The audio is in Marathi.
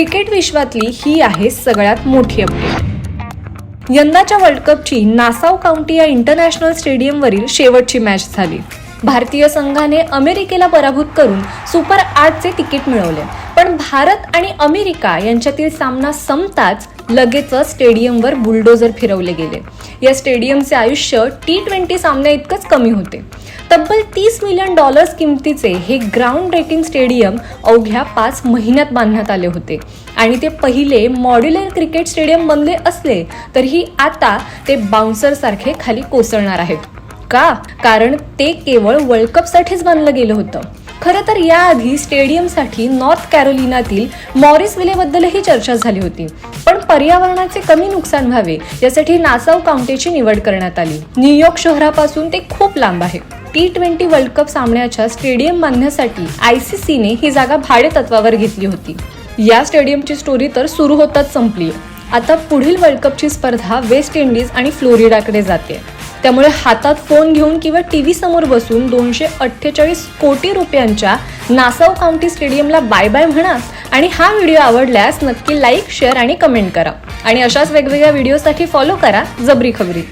क्रिकेट विश्वातली ही आहे सगळ्यात मोठी अपडेट यंदाच्या वर्ल्ड कपची नासाव काउंटी या इंटरनॅशनल स्टेडियमवरील शेवटची मॅच झाली. भारतीय संघाने अमेरिकेला पराभूत करून सुपर आठचे तिकीट मिळवले. पण भारत आणि अमेरिका यांच्यातील सामना संपताच लगेचच स्टेडियमवर बुलडोजर फिरवले गेले. या स्टेडियमचे आयुष्य टी ट्वेंटी सामन्या इतकंच कमी होते. तब्बल तीस मिलियन डॉलर्स किमतीचे हे ग्राउंड ब्रेकिंग स्टेडियम अवघ्या पाच महिन्यात बांधण्यात आले होते. आणि ते पहिले मॉड्युलर क्रिकेट स्टेडियम बनले असले तरीही आता ते बाउन्सर सारखे खाली कोसळणार आहेत. का? कारण ते केवळ वर्ल्ड कपसाठीच बांधलं गेलं होतं. खरं तर याआधी स्टेडियमसाठी नॉर्थ कॅरोलिनातील मॉरिस विलेबद्दलही चर्चा झाली होती. पण पर्यावरणाचे कमी नुकसान व्हावे यासाठी नासाव काउंटीची निवड करण्यात आली. न्यूयॉर्क शहरापासून ते खूप लांब आहे. टी ट्वेंटी वर्ल्ड कप सामन्याच्या स्टेडियम बांधण्यासाठी आय सी सीने ही जागा भाडे तत्वावर घेतली होती. या स्टेडियमची स्टोरी तर सुरू होताच संपली आता पुढील वर्ल्ड कपची स्पर्धा वेस्ट इंडिज आणि फ्लोरिडाकडे जाते त्यामुळे हातात फोन घेऊन किंवा टी व्ही समोर बसून दोनशे अठ्ठेचाळीस कोटी रुपयांच्या नासाव काउंटी स्टेडियमला बाय बाय म्हणा आणि हा व्हिडिओ आवडल्यास नक्की लाईक शेअर आणि कमेंट करा. आणि अशाच वेगवेगळ्या व्हिडिओसाठी फॉलो करा जबरी खबरी.